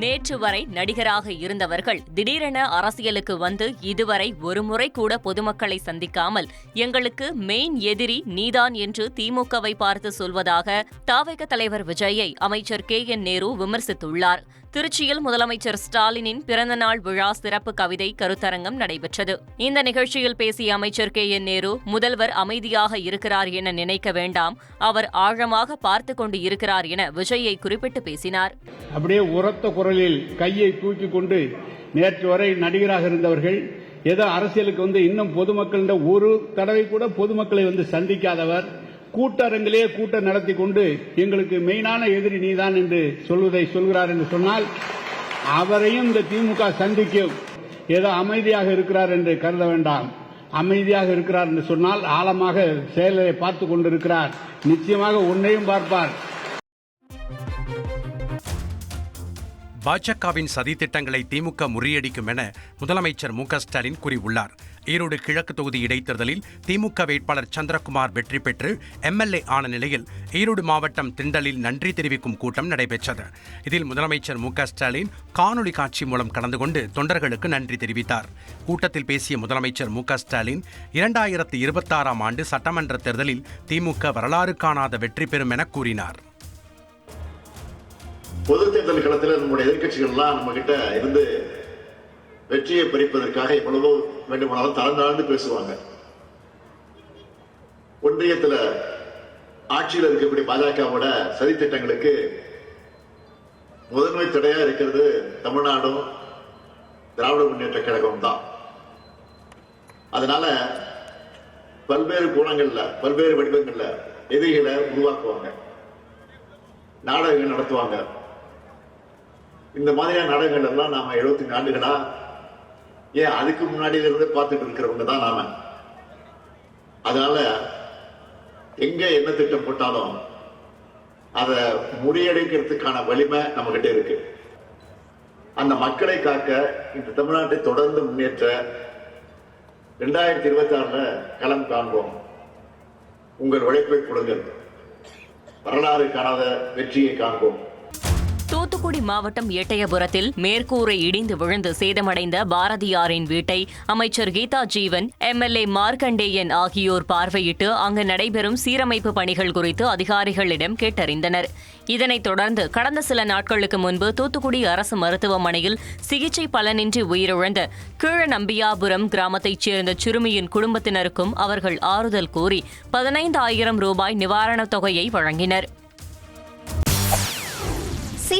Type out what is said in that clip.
நேற்று வரை நடிகராக இருந்தவர்கள் திடீரென அரசியலுக்கு வந்து இதுவரை ஒருமுறை கூட பொதுமக்களை சந்திக்காமல் எங்களுக்கு மெயின் எதிரி நீதான் என்று திமுகவை பார்த்து சொல்வதாக தாவக தலைவர் விஜயை அமைச்சர் கே என் நேரு விமர்சித்துள்ளார். திருச்சியில் முதலமைச்சர் ஸ்டாலினின் பிறந்தநாள் விழா சிறப்பு கவிதை கருத்தரங்கம் நடைபெற்றது. இந்த நிகழ்ச்சியில் பேசிய அமைச்சர் கே என் நேரு முதல்வர் அமைதியாக இருக்கிறார் என நினைக்க வேண்டாம். அவர் ஆழமாக பார்த்து கொண்டு இருக்கிறார் என விஜயை குறிப்பிட்டு பேசினார். அப்படியே உரத்த குரலில் கையை தூக்கி கொண்டு நேற்று வரை நடிகராக இருந்தவர்கள் ஏதோ அரசியலுக்கு வந்து இன்னும் பொதுமக்களிட ஒரு தடவை கூட பொதுமக்களை வந்து சந்திக்காதவர் கூட்டரங்கிலே கூட்டம் நடத்தி கொண்டு எங்களுக்கு மெயினான எதிரி நீதான் என்று சொல்வதை சொல்கிறார் என்று சொன்னால் அவரையும் இந்த திமுக சந்திக்கும் ஏதோ அமைதியாக இருக்கிறார் என்று கருத வேண்டாம். அமைதியாக இருக்கிறார் என்று சொன்னால் ஆழமாக செயலை பார்த்து கொண்டிருக்கிறார். நிச்சயமாக உன்னையும் பார்ப்பார். பாஜகவின் சதித்திட்டங்களை திமுக முறியடிக்கும் என முதலமைச்சர் மு ஸ்டாலின் கூறியுள்ளார். ஈரோடு கிழக்கு தொகுதி இடைத்தேர்தலில் திமுக வேட்பாளர் சந்திரகுமார் வெற்றி பெற்று எம்எல்ஏ ஆன நிலையில் ஈரோடு மாவட்டம் திண்டலில் நன்றி தெரிவிக்கும் கூட்டம் நடைபெற்றது. இதில் முதலமைச்சர் மு ஸ்டாலின் காணொலி காட்சி மூலம் கலந்து கொண்டு தொண்டர்களுக்கு நன்றி தெரிவித்தார். கூட்டத்தில் பேசிய முதலமைச்சர் மு ஸ்டாலின் இரண்டாயிரத்து இருபத்தாறாம் ஆண்டு சட்டமன்ற தேர்தலில் திமுக வரலாறு காணாத வெற்றி பெறும் என கூறினார். பொது தேர்தல் களத்தில் நம்முடைய எதிர்கட்சிகள்லாம் நம்ம கிட்ட இருந்து வெற்றியை பறிப்பதற்காக எவ்வளவோ வேண்டுமானாலும் தளர்ந்தாழ்ந்து பேசுவாங்க. ஒன்றியத்துல ஆட்சியில் இருக்கக்கூடிய பாஜகவோட சதித்திட்டங்களுக்கு முதன்மை தடையா இருக்கிறது தமிழ்நாடும் திராவிட முன்னேற்ற கழகம் தான். அதனால பல்வேறு கோணங்கள்ல பல்வேறு வடிவங்கள்ல எதிரிகளை உருவாக்குவாங்க. நாடகங்கள் நடத்துவாங்க. இந்த மாதிரியான நாடகங்கள் எல்லாம் நாம எழுபத்தி ஆண்டுகளா ஏன் அதுக்கு முன்னாடியில இருந்து பார்த்துட்டு இருக்கிறவங்க தான் நாம? அதனால எங்க என்ன திட்டம் போட்டாலும் அதை முறியடிக்கிறதுக்கான வலிமை நம்ம கிட்ட இருக்கு. அந்த மக்களை காக்க இந்த தமிழ்நாட்டை தொடர்ந்து முன்னேற்ற ரெண்டாயிரத்தி இருபத்தி ஆறுல களம் காண்போம். உங்கள் உழைப்பை கொடுங்கள். வரலாறு காணாத வெற்றியை காண்போம். தூத்துக்குடி மாவட்டம் எட்டயபுரத்தில் மேற்கூரை இடிந்து விழுந்து சேதமடைந்த பாரதியாரின் வீட்டை அமைச்சர் கீதா ஜீவன் எம்எல்ஏ மார்க்கண்டேயன் ஆகியோர் பார்வையிட்டு அங்கு நடைபெறும் சீரமைப்பு பணிகள் குறித்து அதிகாரிகளிடம் கேட்டறிந்தனர். இதனைத் தொடர்ந்து கடந்த சில நாட்களுக்கு முன்பு தூத்துக்குடி அரசு மருத்துவமனையில் சிகிச்சை பலனின்றி உயிரிழந்த கீழநம்பியாபுரம் கிராமத்தைச் சேர்ந்த சிறுமியின் குடும்பத்தினருக்கும் அவர்கள் ஆறுதல் கூறி பதினைந்து ஆயிரம் ரூபாய் நிவாரணத் தொகையை வழங்கினர்.